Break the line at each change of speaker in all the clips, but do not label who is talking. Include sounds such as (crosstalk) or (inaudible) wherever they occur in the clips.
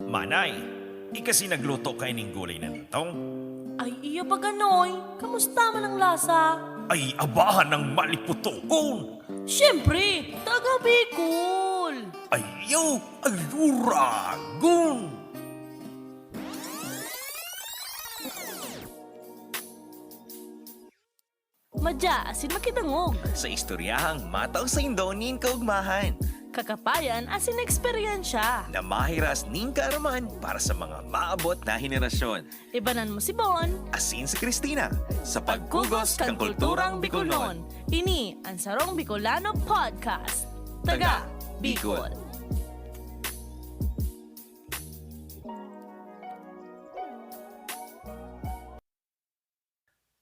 Manay, ikasi nagluto kay ning gulay na tong.
Ay, iya ba ganoy? Kamusta man ang lasa?
Ay abahan ng maliputoon.
Siyempre, taga Bicol.
Ayaw, aluragon.
Madya, asin makitangog.
Sa istoryahang mataw sa indonin kaugmahan
Kakapayan, asin eksperyensya.
na mahiras ning kaaraman para sa mga maabot na henerasyon.
Ibanan mo si Bon.
Asin si Christina sa
Pagkugos kang kulturang Bicolon. Ini ang Sarong Bicolano Podcast. Taga Bicol.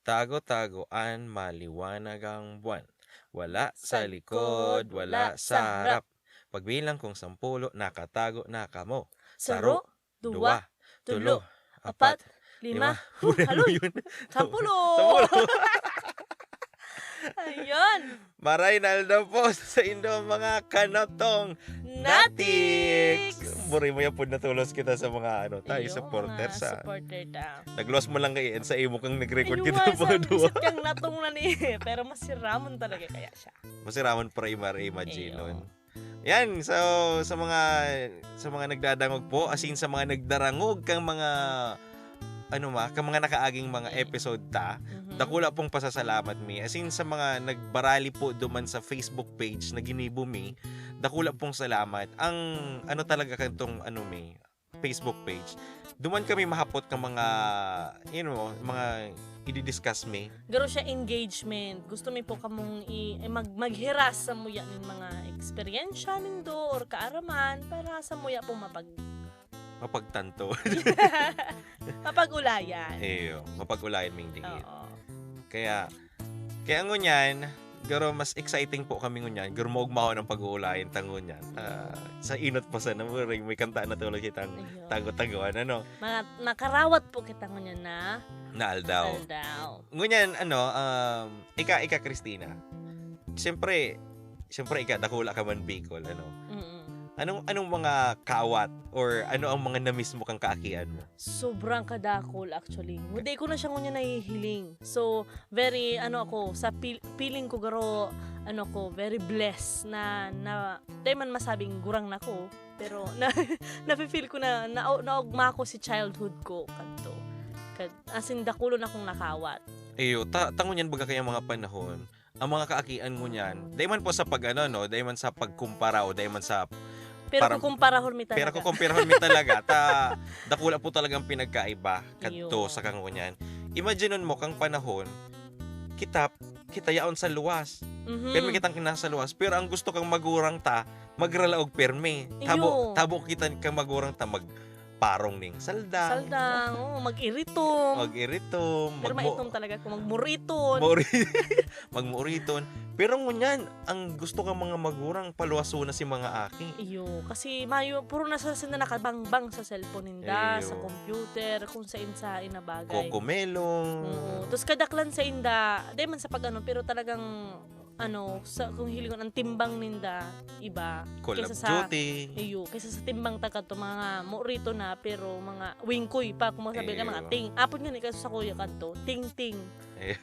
Tago-tagoan, maliwanag ang buwan. Wala
Sa
sa likod, wala sa harap. Pagbilang kong sampulo, nakatago na kamo.
Saro, dua, tulo, apat, lima, huh, haloy,
yun. (laughs)
sampulo.
Sampulo. (laughs)
Ayun.
Maray nalda po sa indo mga kanotong
Natics!
Buri mo yan po natulos kita sa mga ano, tayo
Iyo,
supporter sa...
Supporter ta.
Naglos mo lang kayo sa imo kang nag-record
Ayun
kita mga duwa.
Isip kang natong na ni. (laughs) Pero masiramon talaga kaya siya.
Masiraman para imagine nun. Yan, so sa mga sa mga nagdadangog po, asin sa mga nagdarangog kang mga ano ma, kang mga nakaaging mga episode ta,
Mhm.
dakula pong pasasalamat mi. Asin sa mga nagbarali po duman sa Facebook page na ginibo mi, dakula pong salamat. Ang ano talaga kantong ano mi, Facebook page. Duman kami mahapot ng mga you know, mga i-discuss mi.
Garo siya engagement. Gusto mi po kamong i eh, mag maghiras sa muya ning mga eksperyensya nindo or kaaraman para sa muya po mapag
Mapagtanto. (laughs)
mapag-ulayan.
Eyo, mapag-ulayan ming dingin.
Oo.
Kaya, kaya ngunyan, garo mas exciting po kami ngunyan. Garo mo ugmaho ng pag-uulayan tangon yan. Ah, sa inot pa sa namuring, may kanta na tulad kitang tago-tagoan, ano,
Mga nakarawat po kita ngunyan na
naaldaw.
aldaw.
Ngunyan, ano, um, ika, ika, Christina. Siyempre, siyempre, ika, dakula ka man Bicol, ano. Anong, anong mga kawat or ano ang mga namiss mo kang kaakian mo?
Sobrang kadakol actually. Hindi ko na siya ngunyan nahihiling. So, very, ano ako, sa pil- feeling ko garo, ano ko, very blessed na, na, di man masabing gurang na ko, pero (laughs) na, nafe-feel ko na, na, naugma ko si childhood ko, kanto. Kad, as in, dakulon akong nakawat.
Eyo, ta tangon yan baga kaya mga panahon, ang mga kaakian mo niyan, dahil man po sa pag ano, no, dahil man sa pagkumpara o dahil man sa
Pero
Parang-
kung kumparahon mi talaga.
Pero kung kumpirahon mi talaga, ta, dakula po talagang pinagkaiba kadto sa kangunyan. Imagineon mo kang panahon, kita, kita yaon sa luwas.
Mhm.
Pero kitang kinasa luwas. Pero ang gusto kang magurang ta, magralaog perme. Tabo,
Iyo.
tabo kita kang magurang ta, magparong ning saldang.
Saldang, oh, mag-iritom.
Mag-iritom.
pero
magmo-
maitom talaga kung magmuriton.
Mori, (laughs) magmuriton. Pero ngunyan, ang gusto kang mga magurang paluwaso na si mga aki.
Iyo, kasi mayo puro na sa na nakabangbang sa cellphone ninda,
Iyo.
sa computer, kung sa insa inabagay.
Kokomelong.
Oo. Tapos kadaklan sa inda, di man sa pag ano, pero talagang ano, sa kung hilingon ang timbang ninda iba
Call of
kaysa sa
Duty.
iyo, kaysa sa timbang taga to mga morito na pero mga wingkoy pa kung masabi ka mga ting. Apod nga ni kaso sa kuya kanto, ting
Iyo.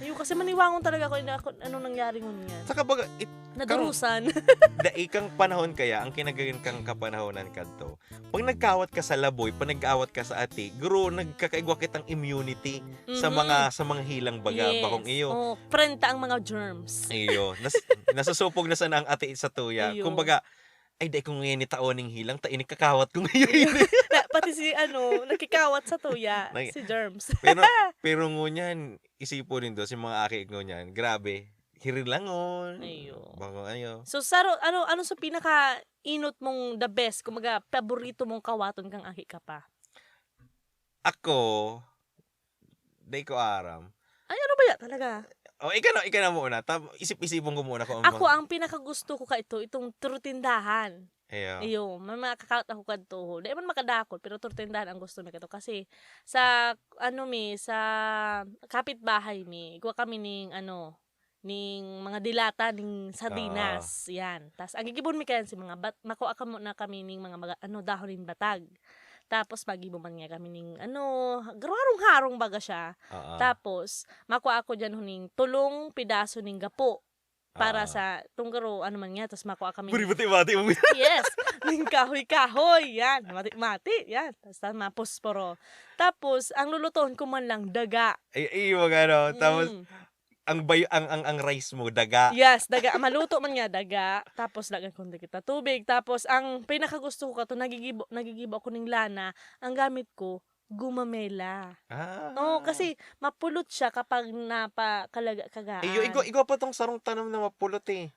Iyo kasi maniwangon talaga ko ina ano nangyari ngun yan.
Saka baga, it,
Nadarusan.
daikang panahon kaya, ang kinagayon kang kapanahonan kadto. Pag nagkawat ka sa laboy, pag nagkawat ka sa ati, guro nagkakaigwa kitang immunity sa
Mhm.
mga sa mga hilang baga
Yes.
bakong iyo.
Oh, prenta ang mga germs.
Iyo, nas, (laughs) nasusupog na sa ang ati sa tuya.
Iyo.
Kumbaga, ay dai kung ngayon ni taoning hilang, ta inikakawat ko ngayon. (laughs)
Pati si ano, nakikawat sa tuya,
Nag-
si germs. (laughs)
pero (laughs) pero ngunyan, isipo rin do si mga aki ngunyan, grabe. Hirilangon.
Ayo.
Bako ayo.
So Saro, ano ano sa pinaka inot mong the best, kumaga paborito mong kawaton kang aki ka pa?
Ako, dai ko aram.
Ay ano ba ya talaga?
O, ikaw na, ikaw na muna. Tap, isip-isipon ko muna kung
Ako ang pinaka gusto ko ka ito, itong trutindahan.
Ayo.
Iyo, may mga kakawat ako kadto. Di man makadakot, pero trutindahan ang gusto mi kadto kasi sa ano mi sa kapitbahay mi, iguwa kami ning ano ning mga dilata ning sardinas yan tas ang gigibon mi kayan si mga bat makuha ka mo na kami ning mga, mga ano dahon ning batag tapos magibon man nga kami ning ano garong harong baga siya
Oo.
tapos makuha ako diyan huning tulong pidaso ning gapo para
Oo.
sa tunggaro ano man nga tapos makuha kami
Puri bati-bati mo. (laughs)
yes ning kahoy-kahoy yan mati-mati yan tapos tama posporo tapos ang lulutuin ko man lang daga
Ay, ay, wag ano. Tapos,
Mm.
ang, bay, ang, ang, ang rice mo, daga.
Yes, daga. Maluto man nga daga. Tapos lagan ko kita tubig. Tapos ang pinakagusto ko ka to nagigibo nagigibo ako ning lana. Ang gamit ko gumamela.
Ah.
Oo, kasi mapulot siya kapag napakalaga kagaan.
Iyo, igo, igo pa tong sarong tanong na mapulot eh.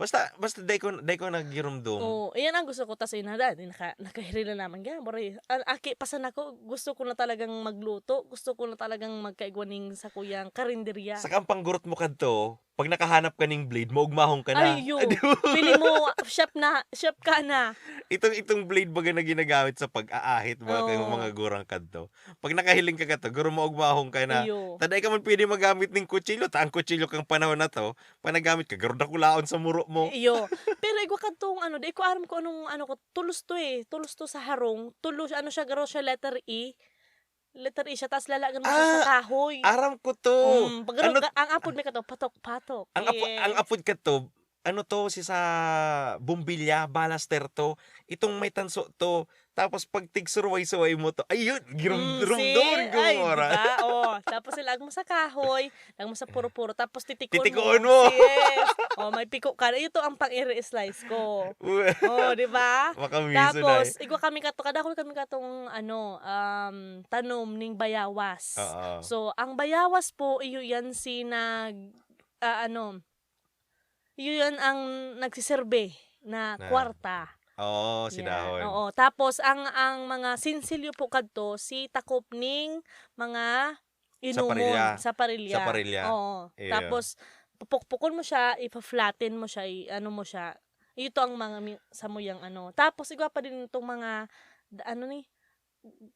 Basta, basta day ko, day ko nagirumdum.
Oo, iyan ang gusto ko tas inada, naka nakahiri na naman ga. Bari, aki pasan ako, gusto ko na talagang magluto, gusto ko na talagang magkaigwaning sa kuyang karinderya.
Sa kampang gurot mo kadto, pag nakahanap ka ng blade, maugmahong ka na.
Ay, yo.
Di ba?
Pili mo, chef na, chef ka na.
itong itong blade baga na ginagamit sa pag-aahit mga
Oo.
kayong mga gurang kadto. Pag nakahiling ka kadto, guro maugmahong ka na.
Iyo.
Taday ka man pwede magamit ng kutsilyo. Ta ang kutsilyo kang panahon na to, panagamit ka, garo dakulaon sa muro mo.
Iyo. (laughs) Pero igwa ka tong ano, di ko alam ko anong ano ko, tulos to eh. Tulos to sa harong. Tulos, ano siya, garo siya letter E. Letter E siya, tapos lalagan mo siya sa kahoy.
Aram ko to.
Mm, pag
ano-
ang apod may ka to, patok-patok.
Ang,
Yes.
ang apod ka to, ano to, si sa bumbilya, balaster to, itong may tanso to, tapos pag tigsurway-suway mo to, ayun, girum,
Mm,
doon,
Ay,
gumora.
diba? (laughs) Oh, tapos ilag mo sa kahoy, lag mo sa puro-puro, tapos titikon
Titikoon
mo.
mo.
Yes. Oh, may piko ka. Ito ang pang-i-slice ko. (laughs) Oh, di ba?
Na
Tapos,
eh.
igwa kami kato, kada ko kami katong ano, um, tanom ning bayawas.
Oo.
So, ang bayawas po, iyo yan si nag, ah, ano, yan ang nagsiserbe na
Na
kwarta.
Oo,
Yan.
sinahon.
Oo. Tapos, ang ang mga sinsilyo po kadto, si takop ning mga inumon.
parilya.
Sa parilya.
Sa parilya.
Oo.
Iya.
Tapos, pupukpukon mo siya, ipa-flatten mo siya, i- ano mo siya. Ito ang mga mi- sa muyang ano. Tapos, igwa pa din itong mga, ano ni,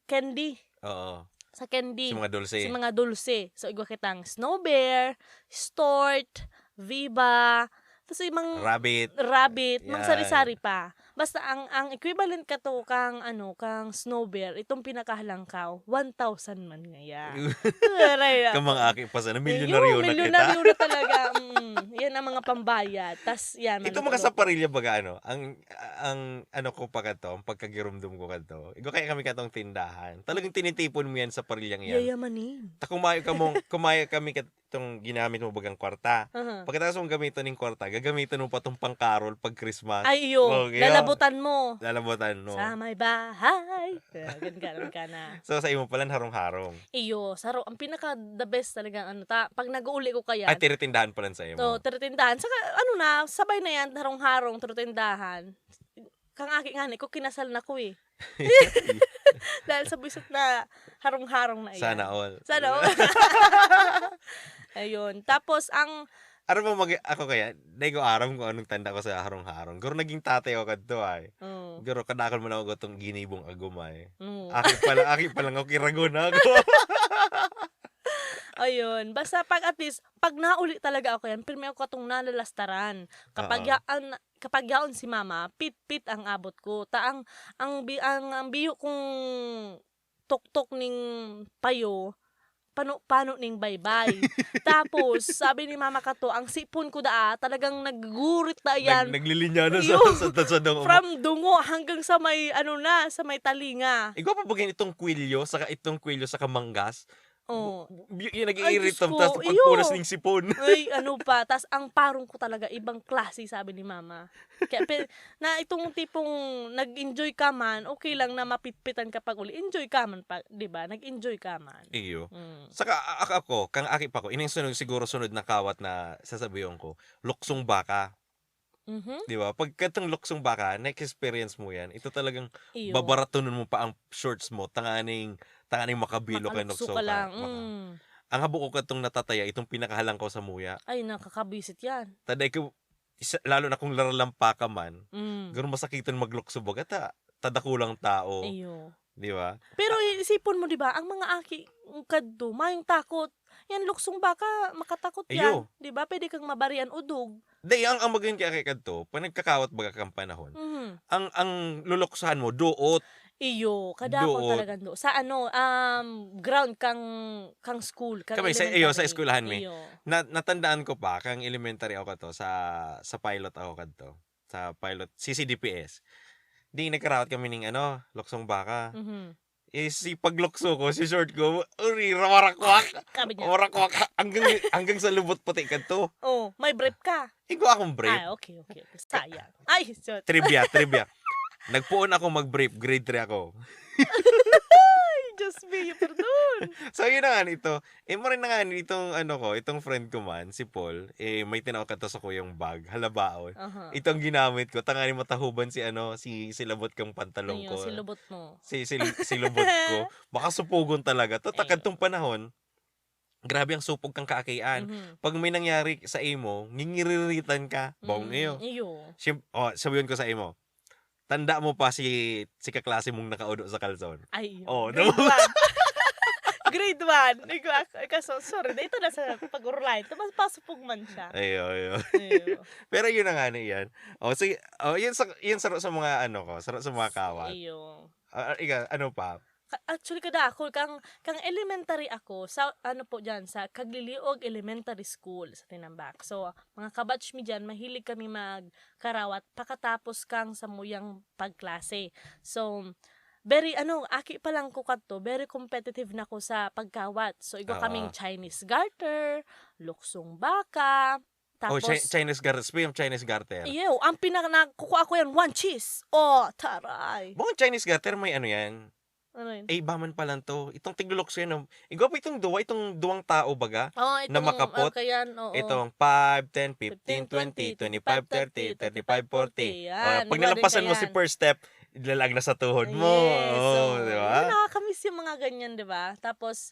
candy.
Oo.
Sa candy.
Si mga dulce.
Si mga dulce. So, igwa kitang snow bear, stort, viva, tapos yung mga
Rabbit.
rabbit, mang
Yan.
sari-sari pa. Basta ang ang equivalent ka to kang ano, kang snow bear, itong pinakahalangkaw, 1,000 man ngaya. (laughs) Aray, ah.
Kamang aking pa sana,
Ayun,
milyonaryo na kita.
milyonaryo na talaga. (laughs) Mm, yan ang mga pambayad. Tas yan.
Ito
maluto-
mga sa parilya baga ano, ang ang ano ko pa kato, ang pagkagirumdum ko kato. Igo kaya kami katong tindahan. Talagang tinitipon mo yan sa parilyang yan.
Yayamanin.
Ta kumayo ka mong (laughs) kumayo kami katong ginamit mo bagang kwarta.
Aha.
Pagkatapos mong gamitin ng kwarta, gagamitin mo pa tong pangkarol pag Christmas.
Ay, iyo.
Okay,
lalabutan mo.
Lalabutan no.
Sa may bahay. Ganun ka, ganun ka na. (laughs)
So sa imo pala harong-harong.
Iyo, saro, ang pinaka the best talaga ano ta, pag nag-uuli ko kaya.
Ay tiritindahan pala sa imo.
So, tiritindahan. Saka, ano na, sabay na yan, harong-harong, tiritindahan. Kang aking ani ko, kinasal na ko eh. (laughs) (laughs) Dahil sa busit na harong-harong na yan.
Sana all.
Sana all. Ayun. Tapos, ang,
Ano mo mag ako kaya, dahil ko aram kung anong tanda ko sa harong-harong. Guro naging tatay ako kadto ay.
oh,
Guro kadakal mo na ako itong ginibong agumay.
mm.
Aki pala, aki pala ako kirago na ako. (laughs)
ayun. Basta pag at least, pag nauli talaga ako yan, pirmi ako katong nalalastaran. Kapag,
Oo.
yaan, kapag yaon si mama, pit-pit ang abot ko. Ta ang, ang, ang, ang biyo kong tok-tok ning payo, pano, pano ning baybay. (laughs) Tapos, sabi ni mama kato, ang sipon ko daa, talagang naggurit na yan.
Nag, naglilinya na sa, sa, sa, sa dong.
from dungo hanggang sa may, ano na, sa may talinga.
Ikaw pa bagay itong kwilyo, saka itong kwilyo, saka manggas.
Oh.
Y- yung nag-iirit
ko,
tapos pagpunas ng sipon. (laughs)
Ay, ano pa. tas ang parong ko talaga, ibang klase, sabi ni mama. Kaya, pe, na itong tipong nag-enjoy ka man, okay lang na mapitpitan ka pag uli. Enjoy ka man, pa, di ba? Nag-enjoy ka man.
Iyo.
Mm.
Saka ako, kang aki pa ko, ining sunod, siguro sunod na kawat na sasabihin ko, luksong baka.
Mhm.
Di ba? Pag katong luksong baka, na-experience mo yan, ito talagang
Iyo.
babaratunon mo pa ang shorts mo, tanganing, tanganing makabilo ka
Makalukso
nukso
ka lang.
Maka-
Mm.
Ang habo ko katong natataya, itong pinakahalang ko sa muya.
Ay, nakakabisit yan.
Taday ko, isa, lalo na kung laralampa ka man,
Mm.
gano'n masakitan maglukso baga, ta, tadakulang tao.
Iyo.
Di ba?
Pero isipon mo, di ba, ang mga aki kadto, mayong takot. yan luksong baka makatakot
Ayo.
yan. 'Di ba? Pwede kang mabarian udog.
Day, ang, ang maging kaya kay kadto, pag nagkakawat baga kang panahon,
Mhm.
ang ang luluksahan mo, duot.
Iyo, kada ako
Doon.
talaga do. Sa ano, um, ground kang kang school, kang
Kami, sa- iyo, sa eskwelahan mi.
Iyo.
Na, natandaan ko pa, kang elementary ako kadto, sa, sa pilot ako kadto. Sa pilot, CCDPS. Di nagkarawat kami ng ano, luksong baka.
Mhm.
Eh, si paglukso ko, si short ko, uri, ramarakwak.
Sabi niya,
Ramarakwak. Hanggang, hanggang sa lubot puti kadto.
oh, may brief ka.
Igo akong brief.
Ah, okay, okay. okay. Sayang. Ay, shot.
Trivia, trivia. (laughs) Nagpuon ako mag-brief, grade 3 ako.
Diyos me, pardon.
So, yun na nga nito. Eh, mo rin na nga itong, ano ko, itong friend ko man, si Paul, eh, may tinawag ka to sa kuyang bag, halabaon.
Aha.
Itong ginamit ko, tangani matahuban si, ano, si, si labot kang pantalong
Ayun,
ko.
si lubot mo.
si, si, si lubot ko. (laughs) Baka supugon talaga. To, takad tong panahon, grabe ang supog kang kakayaan.
Mhm.
Pag may nangyari sa imo, ngingiriritan ka. Bong
Mm,
iyo.
Iyo.
Sim, oh, sabihin ko sa imo, tanda mo pa si si kaklase mong nakaudo sa kalson.
Ay.
Oh,
grade
no?
1. (laughs) grade 1. Ikaw, ako, ikaw, so, sorry. Ito na sa pag-urulay. Ito, mas pasupog man siya.
Ayo, ayo. (laughs) Pero yun na nga na yan. O, sige, oh, yun, sa, yun saro sa mga ano ko, saro sa mga kawat.
Iyo.
Ah, ika, ano pa?
Actually, kada ako, kang, kang elementary ako, sa, ano po dyan, sa Kagliliog Elementary School sa Tinambak. So, mga kabatch mi dyan, mahilig kami magkarawat pakatapos kang sa muyang pagklase. So, very, ano, aki pa lang ko kadto, very competitive na ko sa pagkawat. So, igo
Oo.
kaming Chinese garter, luksong baka,
oh,
tapos,
Chi- Chinese garter. Speaking of Chinese garter.
Iyo, ang pinaka nakukuha ko yan, one cheese. Oh, taray.
Bukong Chinese garter, may ano yan.
Ano yun?
Eh, baman pa lang to. Itong tiglulokso yan. oh. Ikaw pa itong duwa, itong duwang tao baga.
Oh,
na
itong,
makapot.
ah, kaya, oo.
Itong 5, 10, 15, 20, 25, 30, 35, 40.
Yan,
Oh, pag nalampasan mo si first step, ilalag na sa tuhod mo.
Yes,
oh,
so,
di
yun,
ba?
nakakamiss yung mga ganyan, di ba? Tapos,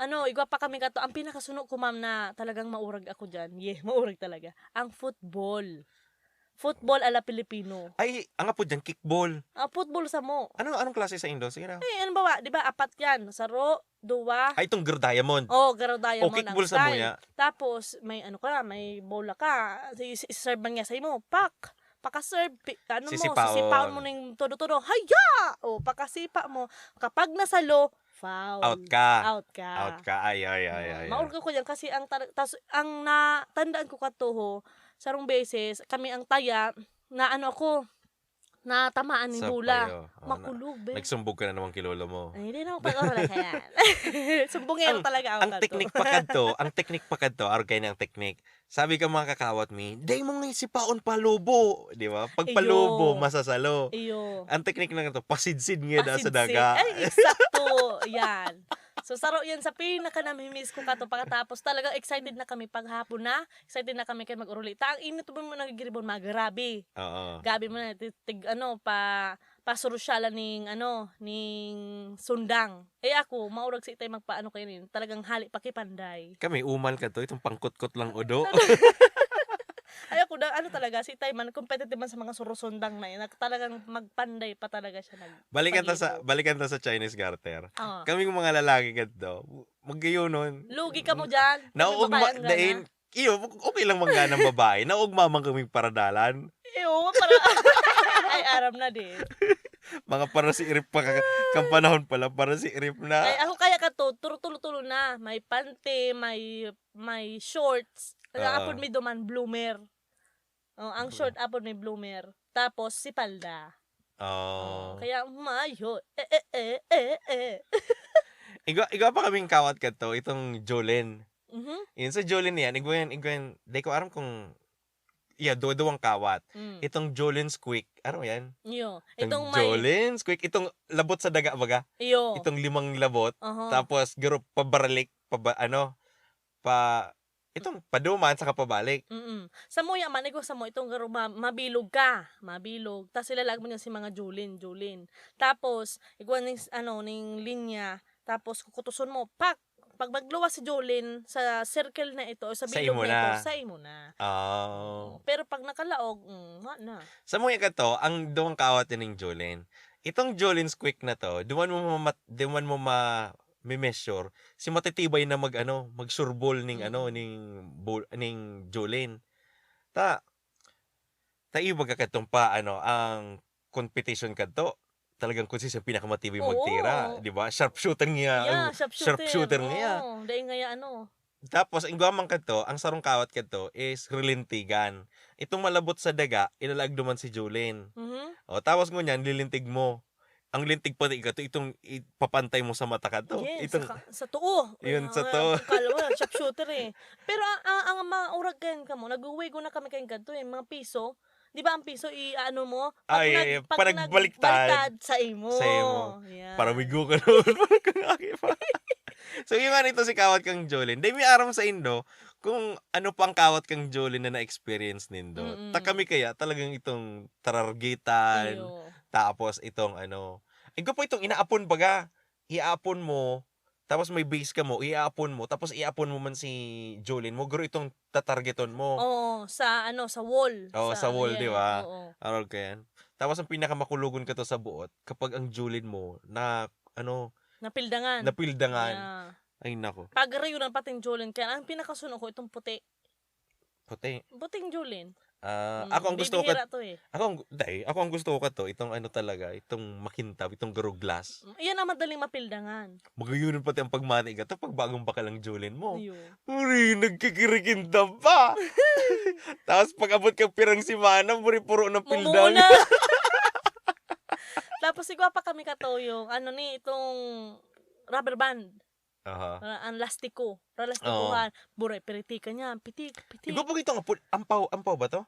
ano, igwa pa kami kato. Ang pinakasuno ko, ma'am, na talagang maurag ako dyan. Yeah, (laughs) maurag talaga. Ang football. Football ala Pilipino.
Ay, ang apo dyan, kickball.
Ah, football sa mo.
Ano, anong klase sa Indo? Sige na.
Eh, ano ba, di ba? Apat yan. Saro, duwa.
Ay, itong Girl Diamond.
Oh, garo diamond
o kickball sa
style.
muya.
Tapos, may ano ka, may bola ka. Si- si- Serve man niya sa imo. Pak! Paka-serve, pi- ano mo,
Sisipaon.
sisipaon mo ng todo-todo. Haya! O, pakasipa mo. Kapag nasalo, foul.
Out ka.
Out ka.
Out ka. Ay, ay, ay, ay. ay.
Maulga ko yan kasi ang, tar- tas, ang natandaan ko katuho, sarong beses, kami ang taya, na ano ako, na tamaan ng
Sa
bula.
payo. Oh, na-
Makulog, be.
Nagsumbog ka na naman kilolo mo.
Ay, hindi na ako pag-oral (laughs) kaya. (laughs) Sumbongero
Ang-
talaga ako.
ang teknik pa kadto, ang teknik pa kadto, argay ng teknik. Sabi ka mga kakawat mi, day mo nga sipaon palubo, di ba? Pag palubo, masasalo.
Iyo.
Ang teknik lang ito, pasidsid nga da sa daga.
Ay, (laughs) eksakto. yan. So, saro yan sa pinaka namimiss ko kato pagkatapos. Talagang excited na kami paghapon na. Excited na kami kayo mag-uruli. Ta, ang init mo nagigiribon, magarabi.
Oo.
Gabi mo na, tig, ano, pa, pasurusyalan ning, ano, ning sundang. Eh ako, maurag si itay magpaano kayo nin. Talagang hali pakipanday.
Kami umal ka to, itong pangkot-kot lang udo. (laughs) (laughs)
Ay ako, da, ano talaga, si Itay man, competitive man sa mga surusundang na yun. Talagang magpanday pa talaga siya. Nag,
balikan ta sa balikan ta sa Chinese garter.
Ah.
Kami mga lalaki kadto, magayo nun.
Lugi ka mo dyan. Gana.
dain iyo okay lang mangga ng babae. Naugma man kaming paradalan.
Ew, para... (laughs) Ay, aram na din. (laughs)
Mga para si Irip pa ka- kang panahon pala para si Irip na.
Ay, ka to, tulo-tulo na. May pante, may may shorts.
Oo.
apod may duman, bloomer. Oh, ang short apod may bloomer. Tapos, si palda.
Oh.
Kaya, mayo. Eh, eh, eh, eh, eh. (laughs)
Iga, iga pa kaming kawat ka to, itong Jolene.
Mhm.
Yun sa Jolene yan, igwayan, igwayan, di ko aram kung, yeah, do-doang kawat.
Mm.
Itong Jolene Squeak, ano yan?
Yo.
Itong
Itong may...
Jolene Squeak, itong labot sa daga baga.
Yo.
Itong limang labot,
Aha.
tapos garo pabaralik, pa ano, pa, itong paduman, saka pabalik.
Mm Sa mo yaman, ikaw sa mo, itong garo, ma- mabilog ka. Mabilog. Tapos ilalag mo niya si mga Julin, Julin. Tapos, ning, ano, ning linya. Tapos, kukutuson mo, pak! Pag magluwa si Julin sa circle na ito, sa bilog na, ito, sa imo na.
Oh.
Pero pag nakalaog, mm, wa na.
Sa mga ka to, ang duwang kawat din ng Jolene. Itong Jolene Squeak na to, duman mo ma, duman mo ma, may measure, si matitibay na mag ano, magsurbol ning ano
Mm.
ning bol, ning Jolene. Ta ta iba ka katong pa ano ang competition kadto. Talagang kung siya pinakamatibay magtira,
Oo.
di ba? Sharpshooter niya.
Yeah,
ang
sharpshooter.
sharpshooter niya.
Oo, dahil nga ano.
Tapos, ang guwamang kadto, ang sarong kawat kadto is rilintigan. Itong malabot sa daga, ilalagduman si Jolene.
Mhm.
O, tapos ngunyan, lilintig mo. Ang lintig pa ito, itong ipapantay mo sa mata ka to.
Yes,
itong,
sa, ka- sa tuo.
Yun, sa
Ah,
tuo.
Kala mo, (laughs) sharpshooter eh. Pero ang, ang, ang mga urag kayan ka mo, nag-uwi ko na kami kayan kanto eh, mga piso. Di ba ang piso, i-ano mo?
Ay, ay, ay, pag nagbaliktad,
nagbaliktad sa imo.
sa imo.
Yan.
para wigo ka (laughs) pa. so, yung nga nito si kawat kang Jolene. Dahil may aram sa Indo, kung ano pang kawat kang Jolene na na-experience nindo.
Mm-mm.
Ta kami kaya talagang itong tarargitan,
Iyo.
tapos itong ano, ikaw po itong inaapon baga, iaapon mo, tapos may base ka mo, iaapon mo, tapos iaapon mo man si Jolene mo, guro itong tatargeton mo.
Oo, sa ano, sa wall.
Oo, sa wall,
yan,
di ba?
Oo.
Ka yan. Tapos ang pinakamakulugon ka to sa buot, kapag ang Jolene mo, na, ano,
Napildangan.
napildangan.
Yeah.
Ay, nako.
Pag rayo ng pating Jolene, kaya ang pinakasunod ko itong puti.
Puti.
Puting Jolene.
Ah,
Mm,
ako ang gusto ko,
to eh.
ako ang, dahil, ako ang gusto ko ka to, itong ano talaga, itong makintab, itong garo glass.
Yan ang madaling mapildangan.
Magayunan pati ang pagmani ka pag bagong baka lang Jolene mo.
Iyo.
Uri, nagkikirikinda pa. (laughs) Tapos pag abot ka pirang si Manang, muri puro ng pildang. (laughs)
Tapos sigwa pa kami katoyong, ano ni, itong rubber band.
Aha.
Uh, ang lastiko. Ralastikuhan. Buray, periti ka niya. Pitik, pitik.
Iba pag itong apod, ampaw, ampaw ba to?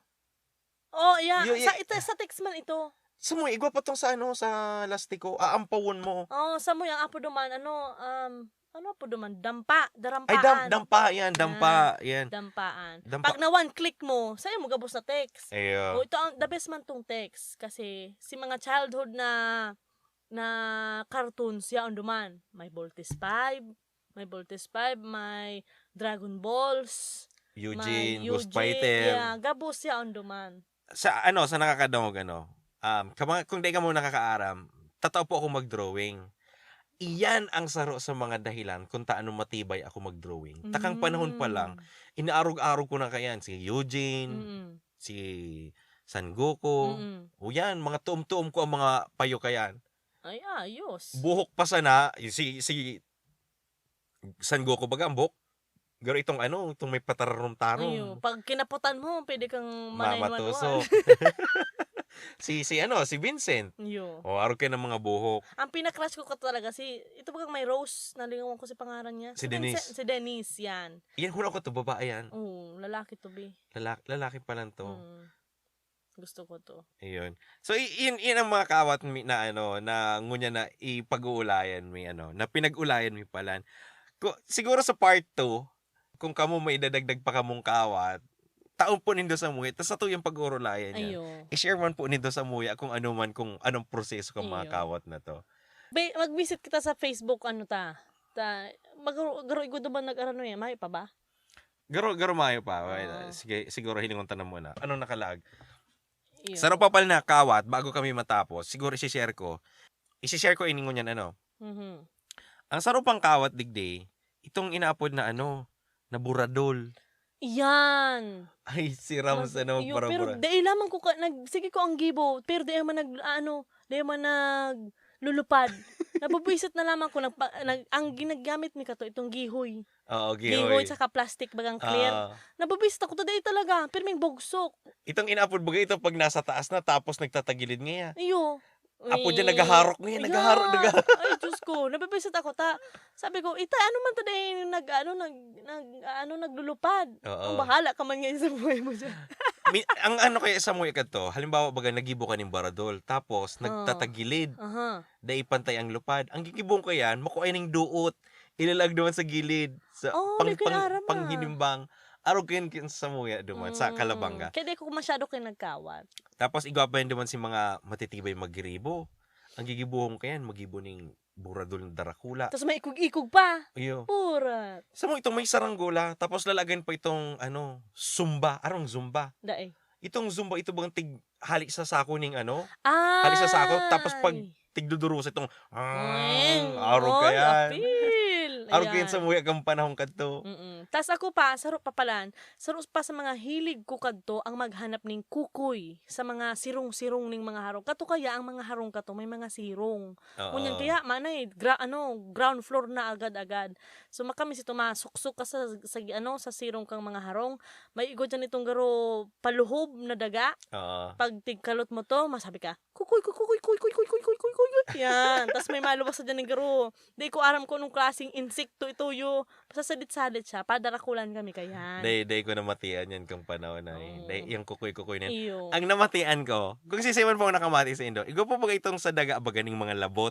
Oh, yeah.
Yo-
Sa, ito, sa text man ito.
Sa mo, igwa pa tong sa ano, sa lastiko, aampawon mo.
Oh, sa mo yung apo duman, ano, um, ano apo duman? Dampa. Darampaan.
Ay, dam, dampa yan, dampa, yan.
Dampaan.
Dampa.
Pag na one click mo, sa'yo mo gabos na text.
Ayo.
Oh, ito ang the best man tong text kasi si mga childhood na na cartoons ya on duman. May Voltes 5, may Voltes 5, may Dragon Balls,
Eugene,
may
Ghost Fighter.
Yeah, gabos ya on duman.
Sa ano, sa nakakadungog ano, um, kama, kung di ka mo nakakaaram, totoo po ako mag-drawing. Iyan ang saro sa mga dahilan kung taano matibay ako mag-drawing. Takang panahon pa lang, inaarog-arog ko na kayan si Eugene,
Mm.
si San Goku.
Mm.
O yan, mga tuom-tuom ko ang mga payo kayan.
Ay, ayos.
Buhok pa sana, si, si San Goku baga ang buhok. Pero itong ano, itong may patarong
Ayo,
tarong.
pag kinaputan mo, pwede kang manay
Mamatusok. (laughs) (laughs) si, si ano, si Vincent.
Yo.
O, araw kayo ng mga buhok.
Ang pinakrush ko ka talaga si ito bagang may Rose, nalingawan ko si pangalan niya.
Si
Vincent-
Denise.
Si Denise yan.
Yan, hula ko to, babae yan.
Oo, lalaki to be.
Lalaki, lalaki pa lang to.
Mm. Gusto ko to.
Ayun. So, yun, yun ang mga kawat mi, na ano, na ngunya na ipag-uulayan mi, ano, na pinag-ulayan mi pala. Siguro sa part 2, kung kamo may dadagdag pa kamong kawat, taon po nindo sa muya, tas sa to yung pag-uulayan niya.
Ayo.
I-share man po nindo sa muya kung ano man, kung anong proseso kung mga kawat na to.
Be, mag-visit kita sa Facebook ano ta. Ta magaro igud ba nag-ano yan, may pa ba?
Garo, garo mayo pa.
Oo.
sige, siguro hilingon tanong muna. Anong nakalag?
Iyo.
Sa pa pala na kawat, bago kami matapos, siguro isi-share ko. Isi-share ko iningon yan, ano,
Mhm.
Ang sarupang kawat digday, itong inaapod na ano, na buradol.
Yan.
Ay, si Rams
Mag-
ano, para
pero dahil lamang ko ka, nag sige ko ang gibo, pero di man nag ano, di man nag lulupad. Nabubwisit na lamang ko nag, nag ang ginagamit mi kato itong gihoy.
Oo,
Gihoy
gihoy.
saka plastic bagang clear.
Ah,
Nabubwisit ako to dahil talaga, pero may bogsok.
itong inaapod bagay ito pag nasa taas na tapos nagtatagilid niya.
Iyo.
Apo dyan nagaharok niya,
yeah.
nagaharok, nagaharok.
Ay, Diyos ko. Nabibisit ako. Ta, sabi ko, ita, ano man to dahil nag, ano, nag, nag, ano, naglulupad.
Oo.
Ang bahala ka man ngayon sa buhay mo dyan.
Ang ano kaya sa muya ka to, halimbawa baga nagibo ka ng baradol, tapos
Oo.
nagtatagilid,
Aha.
dahil pantay ang lupad. Ang gigibong ko yan, makuha ng duot, ilalag naman sa gilid, sa
Oh,
pang, pang, panghinimbang. Araw yun kin- sa muya duman, sa
Mm.
Kalabanga.
Kaya di ko masyado kayo nagkawat.
Tapos igwapayan naman si mga matitibay magiribo. Ang gigibuhong kayan, magibo ning buradol ng darakula.
Tapos may ikog-ikog pa.
Iyo.
Purat.
Sa mo itong may saranggola, tapos lalagyan pa itong ano, zumba, arong zumba.
Dae.
Itong zumba ito bang tig halik sa sako ning ano,
Ay.
Halik sa sako, tapos pag tigdudurus itong
Ay,
araw
oy,
kayan.
api.
Aron
kayo
sa mga kang panahon kadto.
Mm Tas ako pa, saro pa palan, saro pa sa mga hilig ko kadto ang maghanap ning kukoy sa mga sirong-sirong ning mga harong. Kato kaya ang mga harong kato may mga sirong. Kunyan kaya manay gra, ano, ground floor na agad-agad. So makami si tumasok-sok ka sa, sa, ano sa sirong kang mga harong. May igo dyan itong garo paluhob na daga.
Uh-huh.
Pag tigkalot mo to, masabi ka, kukoy, kukoy, kukoy, kukoy, kukoy, kukoy, kukoy. Yan. Tapos may malabas sa dyan ng garo. Di ko aram ko nung klaseng insect insekto ito yo. Basta salit-salit siya. Padarakulan kami kayan.
Day, day ko namatian yan kang panahon na eh. Day, yung kukoy-kukoy na yan.
Iyo.
Ang namatian ko, kung sisiman po ako nakamati sa Indo, igo po ba itong sa daga baganing mga labot?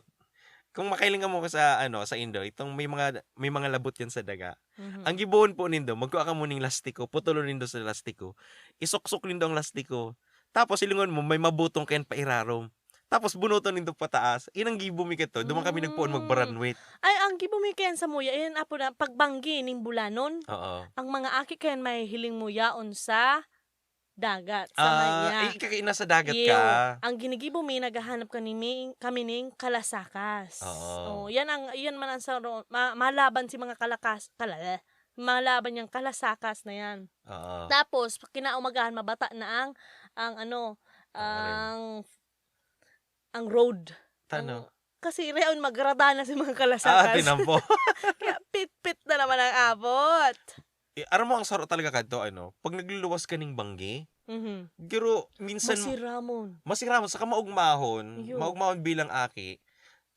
Kung makailingan mo sa ano sa Indo, itong may mga may mga labot yan sa daga.
Mhm.
Ang gibuon po nindo, magkuha ka mo ning lastiko, putulon nindo sa lastiko. Isuksok nindo ang lastiko. Tapos ilingon mo may mabutong kayan pa irarom. Tapos bunuton nindo pataas. Inang gibumi ka to. Duman kami nagpuon
Mm.
magbaranwit.
Ay, ang gibumikian sa muya, ayan apo na, pagbanggi ning bulanon,
Oo.
ang mga aki kayan may hiling muyaon sa dagat. Sa
Ah,
maya.
eh, kakaina sa dagat
Iyo.
ka.
Ang ginigibo mi naghahanap kami ning kami ning kalasakas.
Oo.
Oh, yan ang yan man ang sa ma, malaban si mga kalakas kalala. Malaban yung kalasakas na yan.
Oo.
Tapos kinaumagahan mabata na ang ang ano ang ang road.
Tano.
Kasi reon magrada na si mga
Ah,
kalasakas.
tinampo. (laughs)
Kaya pit-pit na naman ang abot.
eh, aram mo ang saro talaga kadto ano, pag nagluluwas ka ning banggi,
Mhm.
giro minsan
Masiramon.
masirama sa maugmahon,
Iyo.
maugmahon bilang aki.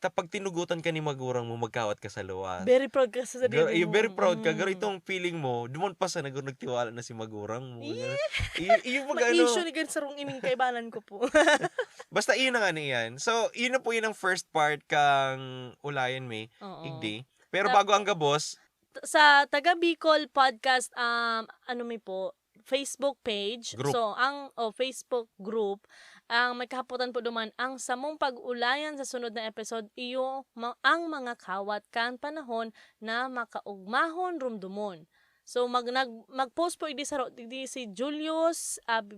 Tapag tinugutan ka ni magurang mo, magkawat ka sa luwas.
Very proud ka sa sarili
Garo, eh,
mo.
very proud ka.
Mm.
Garo itong feeling mo, dumon pa sa nag nagtiwala na si magurang mo. Garo. I- Iyo pag ano,
Ma-issue ni gan sarong ining kaibanan ko po. (laughs)
basta iyon na nga niyan. So, yun na po yun ang first part kang ulayan may,
Oo.
igdi. Pero
Tap-
bago ang gabos,
sa taga Bicol podcast um ano may po Facebook page.
Group.
So ang oh, Facebook group ang may kahapotan po duman ang samong pag-ulayan sa sunod na episode iyo ang mga kawat kan panahon na makaugmahon rumdumon. So mag nag, mag-post po idi sa idi si Julius Ab,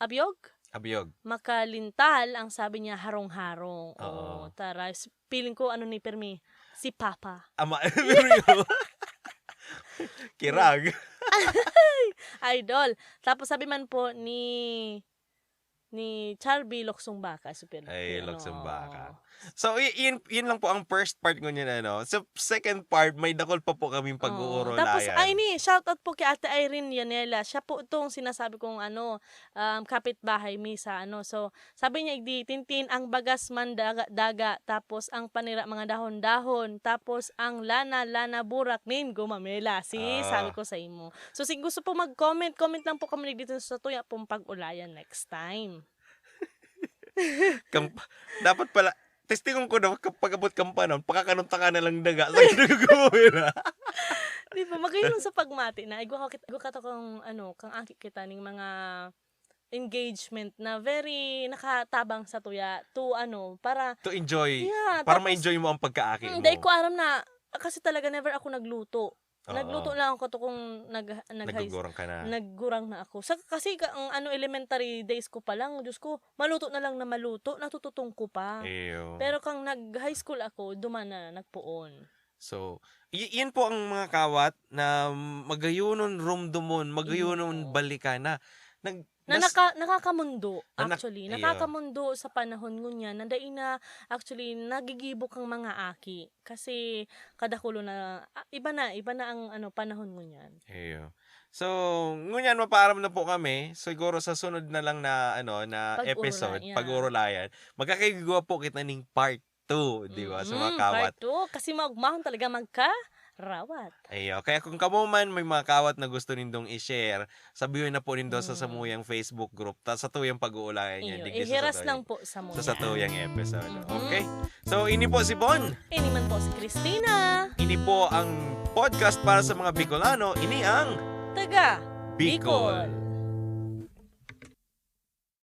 Abiog
abiyog.
makalintal ang sabi niya harong-harong.
Oo.
Oo, tara. Feeling ko ano ni Permi, si Papa.
Ama, (laughs) Kirag. (laughs)
Idol. Tapos sabi man po ni ni Charby Loksong Baka. Super,
Ay,
ano,
Loksong Baka. So, y- yun, yun lang po ang first part ko niyan, ano. Sa second part, may dakol pa po kaming pag-uurolayan.
Tapos, ay ni, shoutout po kay Ate Irene Yanela. Siya po itong sinasabi kong ano, um, kapitbahay mi sa ano. So, sabi niya, igdi, tintin ang bagas man daga, daga, tapos ang panira mga dahon-dahon, tapos ang lana, lana, burak, nin, gumamela. Si,
Ah.
sabi ko sa imo. So, sig gusto po mag-comment, comment lang po kami dito sa tuya pong pag-ulayan next time. (laughs)
Kamp- dapat pala, testingon ko na kapag abot kang panon, pakakanunta ka na lang daga. (laughs) Sa ginagawin na.
Di ba? Magayon sa pagmati na. Igwa ka, to kang, ano, kang aki kita ning mga engagement na very nakatabang sa tuya to ano para
To enjoy.
yeah
para
tapos,
ma-enjoy mo ang pagkaaki mo.
Hmm, Dahil ko aram na kasi talaga never ako nagluto.
Oo.
Nagluto lang ako to kung nag nag
Nagugurang ka na.
naggurang na ako. Sa, kasi ka, ang ano elementary days ko pa lang, Diyos ko, maluto na lang na maluto, natututong ko pa.
Eyo.
Pero kang nag-high school ako, duman na, nagpuon.
So, y- yan po ang mga kawat na magayunon rumdumon, magayunon
Oo.
balikan na. Nag,
na naka, nakakamundo
Ah,
actually
iyo.
nakakamundo sa panahon ngunya na dai na actually nagigibok ang mga aki kasi kada kulo na ah, iba na iba na ang ano panahon ngunyan
Eyo. So, ngunyan mapaaram na po kami. Siguro sa sunod na lang na ano na
Pag-urulayan.
episode, pag-urulayan, magkakagawa po kita ng part 2, di ba? Sa mga
Mm,
kawat.
part two, kasi magmahon talaga magka rawat
Ayo, kaya kung kamo man may mga kawat na gusto nindong i-share, sabihin na po nindo sa
Mm.
samuyang Facebook group ta sa tuyang pag-uulayan niya.
iyo
sa
ihiras lang po sa
sa
mga
satuyang episode.
Mhm.
Okay? So, ini po si Bon.
ini man po si Christina
Ini po ang podcast para sa mga Bicolano. Ini ang
taga
Bicol.
Bicol.